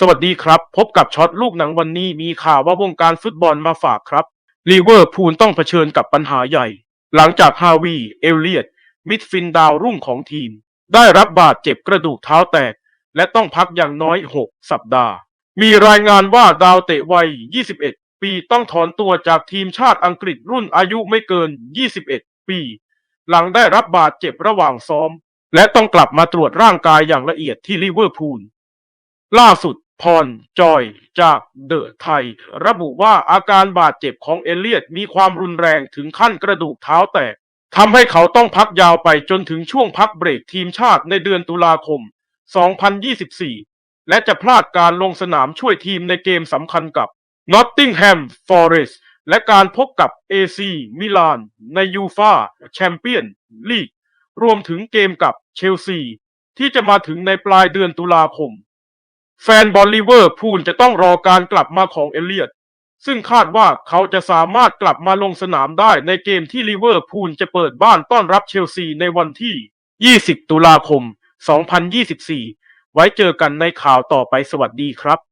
สวัสดีครับ พบกับช็อตลูกหนังวันนี้มีข่าวว่าวงการฟุตบอลมาฝากครับลีเวอร์พูลต้องเผชิญกับปัญหาใหญ่ หลังจากฮาวีเอลเลียตมิดฟินดาวรุ่งของทีม ได้รับบาดเจ็บกระดูกเท้าแตก และต้องพักอย่างน้อย 6 สัปดาห์ มีรายงานว่าดาวเตะวัย 21 ปีต้องถอนตัวจากทีมชาติอังกฤษรุ่นอายุไม่เกิน 21 ปี หลังได้รับบาดเจ็บระหว่างซ้อม และต้องกลับมาตรวจร่างกายอย่างละเอียดที่ลิเวอร์พูลล่าสุด พรจอยจากเดอะไทย ระบุว่าอาการบาดเจ็บของเอเลียดมีความรุนแรงถึงขั้นกระดูกเท้าแตกทำให้เขาต้องพักยาวไปจนถึงช่วงพักเบรกทีมชาติในเดือนตุลาคม 2024 และจะพลาดการลงสนามช่วยทีมในเกมสำคัญกับ Nottingham Forest และการพบกับ AC มิลานในยูฟาแชมเปี้ยนลีกรวมถึงเกมกับเชลซี ที่จะมาถึงในปลายเดือนตุลาคม แฟนบอลลิเวอร์พูลจะต้องรอการกลับมาของเอเลียดซึ่งคาดว่าเขาจะสามารถกลับมาลงสนามได้ในเกมที่ลิเวอร์พูลจะเปิดบ้านต้อนรับเชลซีในวันที่ 20 ตุลาคม 2024 ไว้เจอกันในข่าวต่อไปสวัสดีครับ